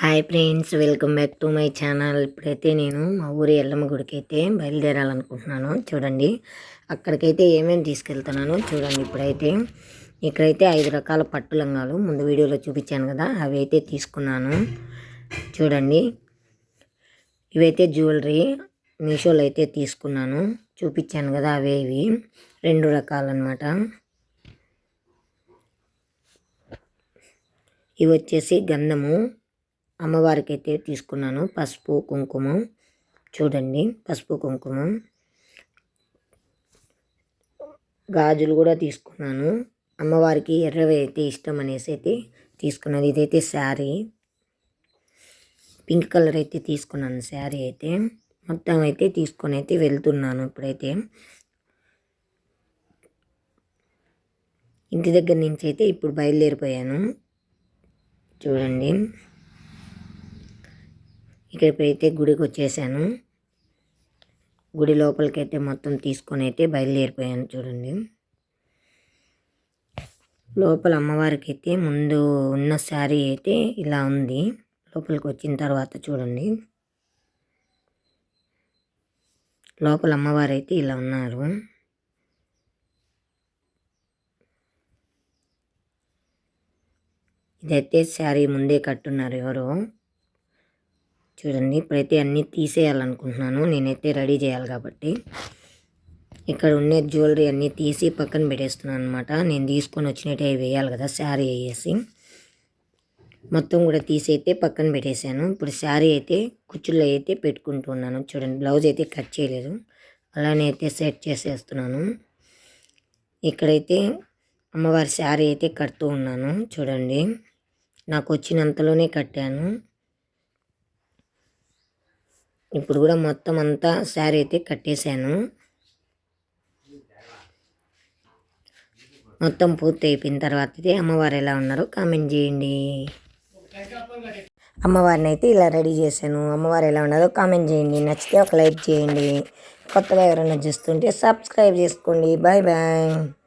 Hi friends welcome back to my channel. ఇప్పుడైతే నేను మా ఊరి ఎల్లమ్మ గుడికి అయితే బయలుదేరాలనుకుంటున్నాను. చూడండి అక్కడికైతే ఏమేమి తీసుకెళ్తున్నాను చూడండి ఇప్పుడైతే. ఇక్కడైతే ఐదు రకాల పట్టు లంగాలు ముందు వీడియోలో చూపించాను కదా అవి అయితే తీసుకున్నాను. చూడండి ఇవైతే జ్యువెలరీ మీషోలో అయితే తీసుకున్నాను. చూపించాను కదా అవే ఇవి రెండు రకాలన్నమాట. ఇవి వచ్చేసి గంధము అమ్మవారికి అయితే తీసుకున్నాను. పసుపు కుంకుమ. చూడండి పసుపు కుంకుమ. గాజులు కూడా తీసుకున్నాను. అమ్మవారికి ఎర్రవి అయితే ఇష్టం అనేసి అయితే తీసుకున్నాను. ఇదైతే శారీ. పింక్ కలర్ అయితే తీసుకున్నాను శారీ అయితే. మొత్తం అయితే తీసుకొని అయితే వెళ్తున్నాను ఇప్పుడైతే. ఇంటి దగ్గర నుంచి అయితే ఇప్పుడు బయలుదేరిపోయాను. చూడండి. ఇక్కడికైతే గుడికి వచ్చేసాను గుడి లోపలికి అయితే మొత్తం తీసుకొని అయితే బయలుదేరిపోయాను చూడండి. లోపల అమ్మవారికి అయితే ముందు ఉన్న శారీ అయితే ఇలా ఉంది. లోపలికి వచ్చిన తర్వాత చూడండి. లోపల అమ్మవారు అయితే ఇలా ఉన్నారు. ఇదైతే శారీ ముందే కట్టున్నారు ఎవరో. చూడండి ఇప్పుడైతే అన్నీ తీసేయాలనుకుంటున్నాను. నేనైతే రెడీ చేయాలి కాబట్టి. ఇక్కడ ఉండే జ్యువెలరీ అన్నీ తీసి పక్కన పెట్టేస్తున్నాను అనమాట నేను తీసుకొని వచ్చినట్టు అవి వేయాలి కదా శారీ వేసి. మొత్తం కూడా తీసి అయితే పక్కన పెట్టేశాను. ఇప్పుడు శారీ అయితే కుచ్చుల్లో అయితే పెట్టుకుంటున్నాను చూడండి బ్లౌజ్ అయితే కట్ చేయలేదు. అలానే అయితే సెట్ చేసేస్తున్నాను. ఇక్కడైతే అమ్మవారి శారీ అయితే కడుతూ ఉన్నాను. చూడండి నాకు వచ్చినంతలోనే కట్టాను. ఇప్పుడు కూడా మొత్తం అంతా శారీ అయితే కట్టేశాను. మొత్తం పూర్తి అయిపోయిన తర్వాత అయితే అమ్మవారు ఎలా ఉన్నారో కామెంట్ చేయండి. అమ్మవారిని అయితే ఇలా రెడీ చేశాను. అమ్మవారు ఎలా ఉన్నారో కామెంట్ చేయండి. నచ్చితే ఒక లైక్ చేయండి. కొత్తగా ఎవరైనా చూస్తుంటే సబ్స్క్రైబ్ చేసుకోండి. Bye bye.